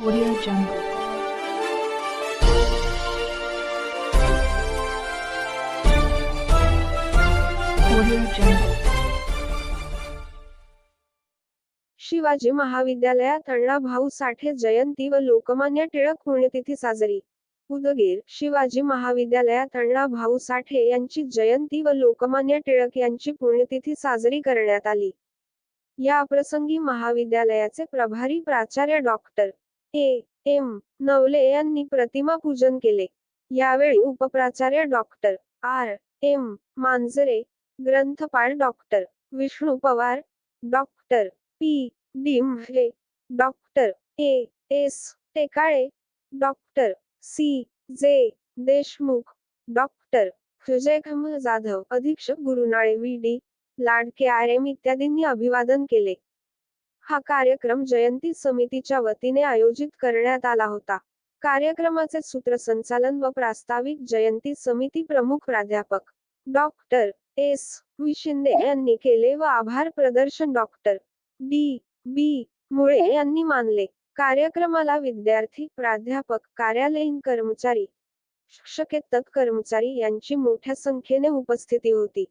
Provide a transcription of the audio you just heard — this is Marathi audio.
Audio Jungle. शिवाजी महाविद्यालयात अण्णा भाऊ साठे जयंती व लोकमान्य टिळक पुण्यतिथी साजरी. उदगीर शिवाजी महाविद्यालयात अण्णा भाऊ साठे यांची जयंती व लोकमान्य टिळक यांची पुण्यतिथी साजरी करण्यात आली. या प्रसंगी महाविद्यालयाचे प्रभारी प्राचार्य डॉक्टर ए एम नवले यांनी प्रतिमा पूजन केले. यावेळी उपप्राचार्य doctor R M Manjare ग्रंथपाल doctor Vishnu Pawar doctor P Dimbhe doctor A S Tekale doctor C J Deshmukh doctor सुजयखम Jadhav अधीक्षक Gurunale V D Ladke R M इत्यादींनी अभिवादन केले. हा कार्यक्रम जयंती समितीच्या वतीने आयोजित करण्यात आला होता. कार्यक्रमाचे सूत्रसंचालन व प्रास्ताविक जयंती समिती प्रमुख प्राध्यापक डॉक्टर एस. व्ही. शिंदे यांनी केले व आभार प्रदर्शन डॉक्टर डी. बी. मुळे यांनी मानले. कार्यक्रमाला विद्यार्थी प्राध्यापक कार्यालयीन कर्मचारी शिक्षकेतर कर्मचारी यांची मोठ्या संख्येने उपस्थिती होती.